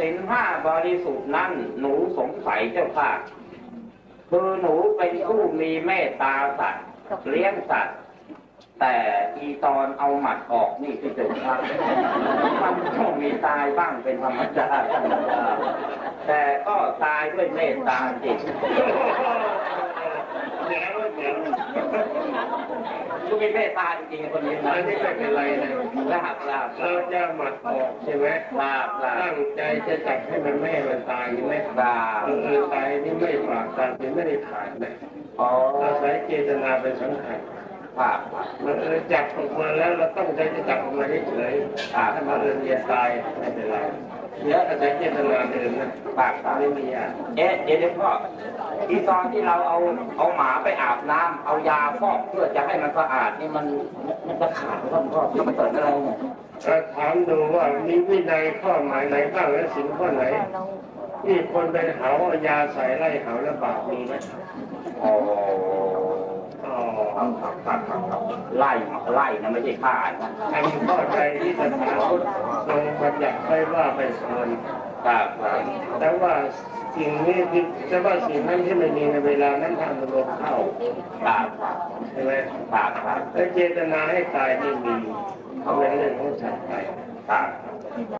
ศีลห้าบริสุทธิ์นั้นหนูสงสัยเจ้าค่ะคือหนูเป็นผู้มีเมตตาสัตว์เลี้ยงสัตว์ แต่อีตอนเอาหมัดออกนี่คือเจ้าค่ะมันต้องมีตายบ้างเป็นธรรมดาธรรมดาแต่ก็ตายด้วยเมตตาจิต แย่ว่าแย่ คือมีเมตตาจริงๆคนนี้นะอันนี้ไม่เป็นไรนะลาบลาบเราจะหมัดออกใช่ไหมลาบลาตั้บงใจจะจับให้มันแม่ให้มันตายใช่ไหมลาบเออตายนี่ไม่ฝากตามนี่ไม่ได้ขาดนะอ๋ออาศัยเจตนาเป็นสำคัญลาบลาบมันเออจับออกมาแล้วเราต้องใจจะจับออกมาเฉยๆถ้ามาเอินเรียนตายไม่เป็นไร เดี๋ยวอาศัยเจตนาเดินนะปากตาไม่มีอะเอ๊ะเดี๋ยวเดี๋ยวพ่ออีตอนที่เราเอาเอาหมาไปอาบน้ำเอายาฟอกเพื่อจะให้มันสะอาดนี่มันมันจะขาดหรือเปล่าพ่อจะมันเกิดอะไรเนี่ยถ้าถามดูว่ามีวินัยข้อหมายไหนบ้างและสินข้อไหนที่คนไปเหาเอายาใส่ไล่เหาแล้วบาปมีไหมอ๋ออ๋อครับครับครับครับไล่ไล่นะไม่ใช่ฆ่านะทำข้อใดที่สถานพุทธทรง บัญญัติไว้ว่าไม่ควรครับครับแต่ว่าสิ่งนี้ที่แต่ว่าสิ่งนั้นที่ไม่มีในเวลานั้นทางลมเข้าครับครับใช่ไหมครับครับและเจตนาให้ตายไม่มีเขาเป็นเรื่องของสัตว์ไปครับ